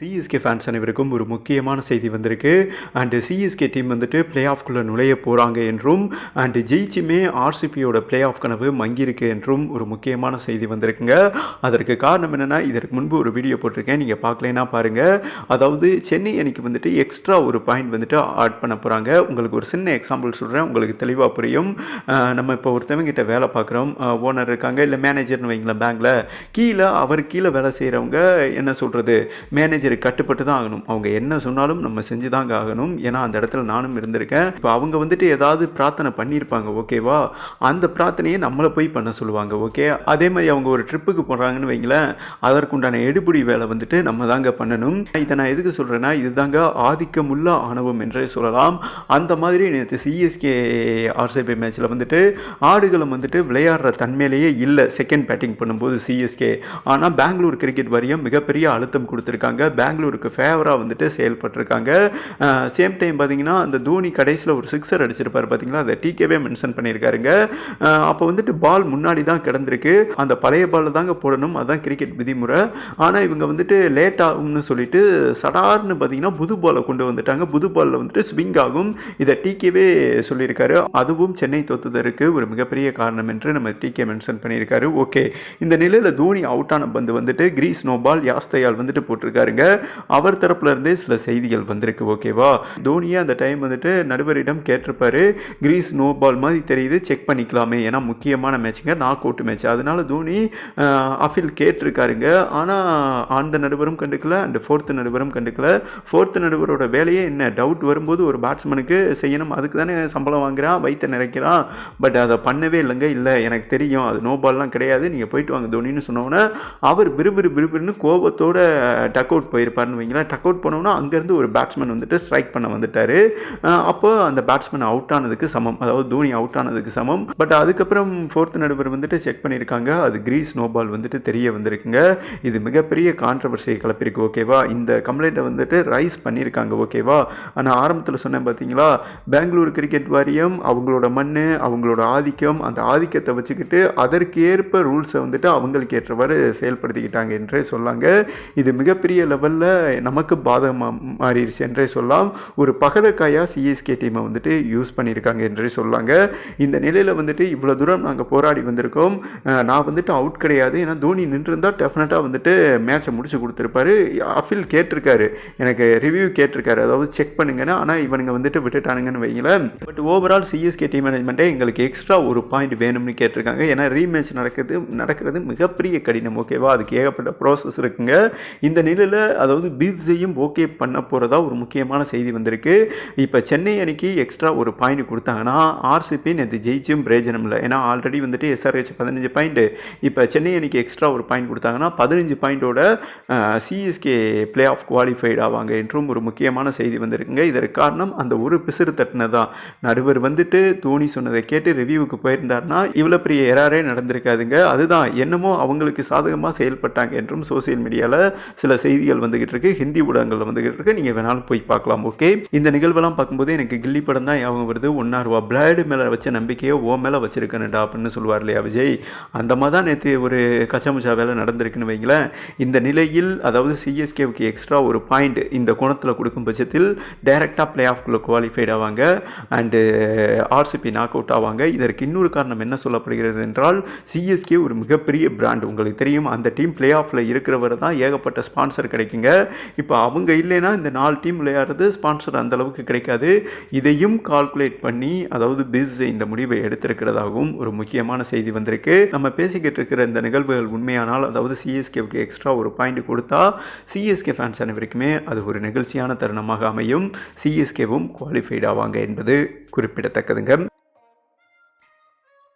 CSK fans அனைவருக்கும் ஒரு முக்கியமான செய்தி வந்திருக்கு. அண்டு சிஎஸ்கே டீம் வந்துட்டு பிளே ஆஃப்குள்ளே நுழைய போகிறாங்க என்றும் அண்டு ஜெயிச்சுமே ஆர்சிபியோட பிளே ஆஃப் கனவு மங்கியிருக்கு என்றும் ஒரு முக்கியமான செய்தி வந்திருக்குங்க. அதற்கு காரணம் என்னென்னா இதற்கு முன்பு ஒரு வீடியோ போட்டிருக்கேன். நீங்கள் பார்க்கலைன்னா பாருங்கள் அதாவது சென்னை அணிக்கு வந்துட்டு எக்ஸ்ட்ரா ஒரு பாயிண்ட் வந்துட்டு ஆட் பண்ண போகிறாங்க உங்களுக்கு ஒரு சின்ன எக்ஸாம்பிள் சொல்கிறேன் உங்களுக்கு தெளிவாக புரியும். நம்ம இப்போ ஒருத்தவங்க கிட்ட வேலை பார்க்குறோம். ஓனர் இருக்காங்க. இல்லை மேனேஜர்னு வைங்களேன் பேங்கில் கீழே அவர் கீழே வேலை செய்கிறவங்க என்ன சொல்கிறது மேனேஜர் மேனேஜருக்கு கட்டுப்பட்டு தான் ஆகணும். அவங்க என்ன சொன்னாலும் நம்ம செஞ்சு தாங்க ஆகணும். ஏன்னா அந்த இடத்துல நானும் இருந்திருக்கேன். இப்போ அவங்க வந்துட்டு ஏதாவது பிரார்த்தனை பண்ணியிருப்பாங்க ஓகேவா? அந்த பிரார்த்தனையை நம்மளை போய் பண்ண சொல்லுவாங்க ஓகே? அதே மாதிரி அவங்க ஒரு ட்ரிப்புக்கு போகிறாங்கன்னு வைங்களேன் அதற்குண்டான எடுபிடி வேலை வந்துட்டு நம்ம தாங்க பண்ணணும். இதை நான் எதுக்கு சொல்கிறேன்னா இதுதாங்க ஆதிக்கமுள்ள ஆணவம் என்றே சொல்லலாம். அந்த மாதிரி நேற்று சிஎஸ்கே ஆர்சிபி மேட்ச்சில் வந்துட்டு ஆடுகளம் வந்துட்டு விளையாடுற தன்மையிலேயே இல்லை. செகண்ட் பேட்டிங் பண்ணும்போது சிஎஸ்கே ஆனால் பெங்களூர் கிரிக்கெட் வாரியம் மிகப்பெரிய அழுத்தம் கொடுத்துருக்காங்க. பெங்களூருக்கு ஃபேவராக வந்துட்டு செயல்பட்டிருக்காங்க. சேம் டைம் பார்த்தீங்கன்னா அந்த தோனி கடைசியில் ஒரு சிக்ஸர் அடிச்சிருப்பார் பார்த்தீங்களா அதை டிகேவே மென்ஷன் பண்ணியிருக்காருங்க. அப்போ வந்துட்டு பால் முன்னாடி தான் கிடந்திருக்கு. அந்த பழைய பாலில் தாங்க போடணும். அதுதான் கிரிக்கெட் விதிமுறை. ஆனால் இவங்க வந்துட்டு லேட் ஆகும்னு சொல்லிட்டு சடார்னு பார்த்தீங்கன்னா புது பாலை கொண்டு வந்துட்டாங்க. புது பாலில் வந்துட்டு ஸ்விங் ஆகும். இதை டிகேவே சொல்லியிருக்காரு. அதுவும் சென்னை தோத்துதற்கு ஒரு மிகப்பெரிய காரணம் என்று நம்ம டிகே மென்ஷன் பண்ணியிருக்காரு. ஓகே இந்த நிலையில் தோனி அவுட் ஆன பந்து வந்துட்டு கிரீஸ் நோபால் யாஸ்தையால் வந்துட்டு போட்டிருக்காருங்க. அவர் தரப்புல இருந்தே சில செய்திகள் வந்திருக்கு ஓகேவா? தோனியை அந்த டைம் வந்துட்டு நடுவரிடம் கேட்டிருப்பாரு. கிரீஸ் நோ பால் மாதிரி தெரியுது செக் பண்ணிக்கலாமே. ஏன்னா முக்கியமான மேட்சுங்க நாக் அவுட் மேட்ச் அதனால தோனி அஃபில் கேட்டிருக்காருங்க. ஆனால் அந்த நடுவரும் கண்டுக்கல அண்ட் ஃபோர்த்து நடுவரும் கண்டுக்கல. ஃபோர்த்து நடுவரோட வேலையே என்ன? டவுட் வரும்போது ஒரு பேட்ஸ்மனுக்கு செய்யணும். அதுக்கு தானே சம்பளம் வாங்குறான் வயிற்ற நிறைக்கிறான். பட் அதை பண்ணவே இல்லைங்க. இல்லை எனக்கு தெரியும். அது நோ பால்லாம் கிடையாது. நீங்கள் போயிட்டு வாங்க தோனின்னு சொன்னோன்னே அவர் விறுவிறு விறுவிறுன்னு கோபத்தோட டக் அவுட் போயிருப்பாருன்னு வைங்களேன். டக் அவுட் பண்ணோன்னா அங்கேருந்து ஒரு பேட்ஸ்மேன் வந்துட்டு ஸ்ட்ரைக் பண்ண வந்துட்டார். அப்போ அந்த பேட்ஸ்மேன் அவுட் ஆனதுக்கு சமம். அதாவது தோனி அவுட் ஆனதுக்கு சமம். பட் அதுக்கப்புறம் ஃபோர்த் நடுவர் வந்துட்டு செக் பண்ணியிருக்காங்க. அது கிரீஸ் நோபால் வந்துட்டு தெரிய வந்திருக்குங்க. இது மிகப்பெரிய கான்ட்ரவர்சியை கலப்பிருக்கு ஓகேவா இந்த கம்ப்ளைண்ட்டை வந்துட்டு ரைஸ் பண்ணியிருக்காங்க ஓகேவா ஆனால் ஆரம்பத்தில் சொன்னேன் பார்த்தீங்களா பெங்களூர் கிரிக்கெட் வாரியம் அவங்களோட மண் அவங்களோட ஆதிக்கம் அந்த ஆதிக்கத்தை வச்சுக்கிட்டு அதற்கு ஏற்ப ரூல்ஸை வந்துட்டு அவங்களுக்கு ஏற்றவாறு செயல்படுத்திக்கிட்டாங்க என்றே சொல்லாங்க. இது மிகப்பெரிய லெவல் லெவலில் நமக்கு பாதகமாக மாறிடுச்சு என்றே சொல்லலாம். ஒரு பகலக்காயாக சிஎஸ்கே டீமை வந்துட்டு யூஸ் பண்ணியிருக்காங்க என்றே சொல்லாங்க. இந்த நிலையில் வந்துட்டு இவ்வளோ தூரம் நாங்கள் போராடி வந்திருக்கோம். நான் வந்துட்டு அவுட் கிடையாது. ஏன்னா தோனி நின்றுருந்தால் டெஃபினட்டாக வந்துட்டு மேட்சை முடிச்சு கொடுத்துருப்பாரு. அஃபில் கேட்டிருக்காரு. எனக்கு ரிவ்யூ கேட்டிருக்காரு. அதாவது செக் பண்ணுங்கன்னு. ஆனால் இவனுங்க வந்துட்டு விட்டுட்டானுங்கன்னு வைங்களேன். பட் ஓவரால் சிஎஸ்கே டீம் மேனேஜ்மெண்ட்டே எங்களுக்கு எக்ஸ்ட்ரா ஒரு பாயிண்ட் வேணும்னு கேட்டிருக்காங்க. ஏன்னா ரீமேட்ச் நடக்குது நடக்கிறது மிகப்பெரிய கடினம். ஓகேவா அதுக்கு ஏகப்பட்ட ப்ராசஸ் இருக்குங்க. இந்த நிலையில் அதாவது பிசியும் ஓகே பண்ண போகிறதா ஒரு முக்கியமான செய்தி வந்திருக்கு. இப்போ சென்னை அணிக்கு எக்ஸ்ட்ரா ஒரு பாயிண்ட் கொடுத்தாங்கன்னா ஆர்சிபி நேற்று ஜெயிச்சும் பிரயோஜனம் இல்லை ஏன்னா ஆல்ரெடி வந்துட்டு எஸ்ஆர்ஹெச் பதினஞ்சு பாயிண்ட் இப்போ சென்னை அணிக்கு எக்ஸ்ட்ரா ஒரு பாயிண்ட் கொடுத்தாங்கன்னா பதினஞ்சு பாயிண்டோட சிஎஸ்கே பிளே ஆஃப் குவாலிஃபைட் ஆவாங்க என்றும் ஒரு முக்கியமான செய்தி வந்திருக்குங்க. இதற்கு காரணம் அந்த ஒரு பிசிறு தட்டினது தான் நடுவர் வந்துட்டு தோனி சொன்னதை கேட்டு ரிவ்யூவுக்கு போயிருந்தாருன்னா இவ்வளோ பெரிய எராரே நடந்திருக்காதுங்க. அதுதான் என்னமோ அவங்களுக்கு சாதகமாக செயல்பட்டாங்க என்றும் சோசியல் மீடியாவில் சில செய்திகள் வந்துகிட்டு இருக்கு ஹிந்தி ஊடகங்கள் வந்துகிட்டு இருக்கு. நீங்கள் வேணாலும் போய் பார்க்கலாம் ஓகே? இந்த நிகழ்வெல்லாம் பார்க்கும்போது எனக்கு கில்லி படம் தான் ஞாபகம் வருது. ஒன்னா ரூபா பிளேடு மேலே வச்ச நம்பிக்கையை ஓ மேலே வச்சிருக்கேன்டா அப்படின்னு சொல்லுவார் இல்லையா விஜய்? அந்த மாதிரி தான் நேற்று ஒரு கச்சமுச்சா வேலை நடந்திருக்குன்னு வைங்களேன். இந்த நிலையில் அதாவது சிஎஸ்கேவுக்கு எக்ஸ்ட்ரா ஒரு பாயிண்ட் இந்த கோணத்தில் கொடுக்கும் பட்சத்தில் டைரெக்டாக பிளே ஆஃப்குள்ளே குவாலிஃபைட் ஆவாங்க. அண்டு ஆர்சிபி நாக் அவுட் ஆவாங்க. இதற்கு இன்னொரு காரணம் என்ன சொல்லப்படுகிறது என்றால் சிஎஸ்கே ஒரு மிகப்பெரிய பிராண்ட் உங்களுக்கு தெரியும் அந்த டீம் பிளே ஆஃபில் இருக்கிறவரை தான் ஏகப்பட்ட ஸ்பான்சர் கிடைக்கும். கிடைக்குங்க இப்போ அவங்க இல்லைன்னா இந்த நாலு டீம் விளையாடுறது ஸ்பான்சர் அந்தளவுக்கு கிடைக்காது. இதையும் கால்குலேட் பண்ணி அதாவது பிஸ் இந்த முடிவை எடுத்திருக்கிறதாகவும் ஒரு முக்கியமான செய்தி வந்திருக்கு. நம்ம பேசிக்கிட்டு இருக்கிற இந்த நிகழ்வுகள் உண்மையானால் அதாவது சிஎஸ்கேவுக்கு எக்ஸ்ட்ரா ஒரு பாயிண்ட் கொடுத்தா சிஎஸ்கே ஃபேன்ஸ் அனைவருக்குமே அது ஒரு நிகழ்ச்சியான தருணமாக அமையும். சிஎஸ்கேவும் குவாலிஃபைட் ஆவாங்க என்பது குறிப்பிடத்தக்கதுங்க.